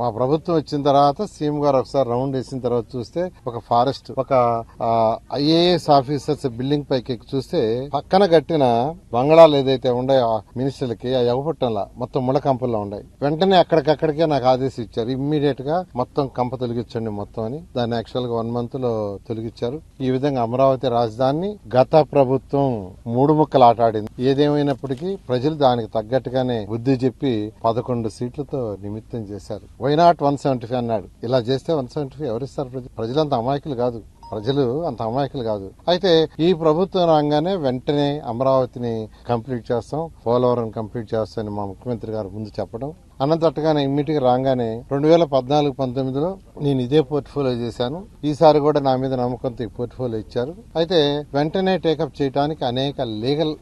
మా ప్రభుత్వం వచ్చిన తర్వాత సీఎం గారు ఒకసారి రౌండ్ వేసిన తర్వాత చూస్తే ఒక ఫారెస్ట్ ఒక ఐఏఎస్ ఆఫీసర్స్ బిల్డింగ్ పైకి ఎక్కి చూస్తే పక్కన కట్టిన బంగళాలు ఏదైతే ఉన్నాయో మినిస్టర్లకి ఆ ఎగపట్టంలా మొత్తం ముళ్ళకంపల్లో ఉన్నాయి. వెంటనే అక్కడికక్కడికే నాకు ఆదేశం ఇచ్చారు. ఇమ్మీడియట్గా మొత్తం కంప తొలగించండి మొత్తం అని. దాన్ని యాక్చువల్గా వన్ మంత్లో తొలగించారు. ఈ విధంగా అమరావతి రాజధానిని గత ప్రభుత్వం మూడు ముక్కలు ఆటాడింది ఏదేమైనప్పటికీ ప్రజలు దానికి తగ్గట్టుగానే బుద్ధి చెప్పి పదకొండు సీట్లతో నిమిత్తం చేశారు. వైనాట్ వన్ సెవెంటీ ఫైవ్ అన్నాడు. ఇలా చేస్తే వన్ సెవెంటీ ఫైవ్ ఎవరిస్తారు ప్రజలంతా అమాయకులు కాదు. ప్రజలు అంత అమాయకులు కాదు. అయితే ఈ ప్రభుత్వం రాగానే వెంటనే అమరావతిని కంప్లీట్ చేస్తాం పోలవరం కంప్లీట్ చేస్తామని మా ముఖ్యమంత్రి గారు ముందు చెప్పడం. అనంతట్టుగానే ఇమ్మీడియట్గా రాగానే రెండు వేల పద్నాలుగు పంతొమ్మిదిలో నేను ఇదే పోర్ట్ఫోలియో చేశాను. ఈసారి కూడా నా మీద నమ్మకంతో ఈ పోర్ట్ఫోలియో ఇచ్చారు. అయితే వెంటనే టేకప్ చేయడానికి అనేక లీగల్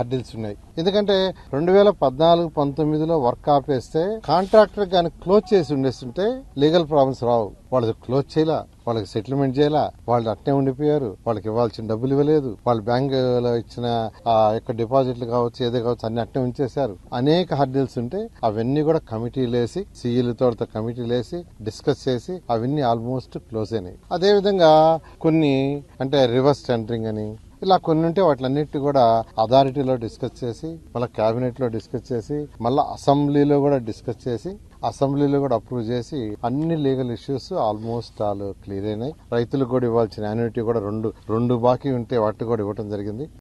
హర్డిల్స్ ఉన్నాయి. ఎందుకంటే రెండు వేల పద్నాలుగు పంతొమ్మిదిలో వర్క్ ఆపేస్తే కాంట్రాక్టర్ కానీ క్లోజ్ చేసి ఉండేస్తుంటే లీగల్ ప్రాబ్లమ్స్ రావు. వాళ్ళకి క్లోజ్ చేయాల? వాళ్ళకి సెటిల్మెంట్ చేయాలా? వాళ్ళు అట్టే ఉండిపోయారు. వాళ్ళకి ఇవ్వాల్సిన డబ్బులు ఇవ్వలేదు. వాళ్ళు బ్యాంకులో ఇచ్చిన ఆ యొక్క డిపాజిట్లు కావచ్చు ఏదో కావచ్చు అన్ని అట్టే ఉంచేశారు. అనేక హర్డిల్స్ ఉంటే అవన్నీ కూడా కమిటీలు వేసి సీఈలతో కమిటీలు వేసి డిస్కస్ చేసి అవన్నీ ఆల్మోస్ట్ క్లోజ్ అయినాయి. అదేవిధంగా కొన్ని అంటే రివర్స్ టెండరింగ్ అని ఇలా కొన్ని ఉంటే వాటిలన్నిటి కూడా అథారిటీలో డిస్కస్ చేసి మళ్ళీ కేబినెట్లో డిస్కస్ చేసి మళ్ళీ అసెంబ్లీలో కూడా డిస్కస్ చేసి అసెంబ్లీలో కూడా అప్రూవ్ చేసి అన్ని legal issues almost all clear అయినాయి. రైతులకు కూడా ఇవ్వాల్సిన యాన్యుటీ కూడా రెండు రెండు బాకీ ఉంటే వాటికి కూడా ఇవ్వడం జరిగింది.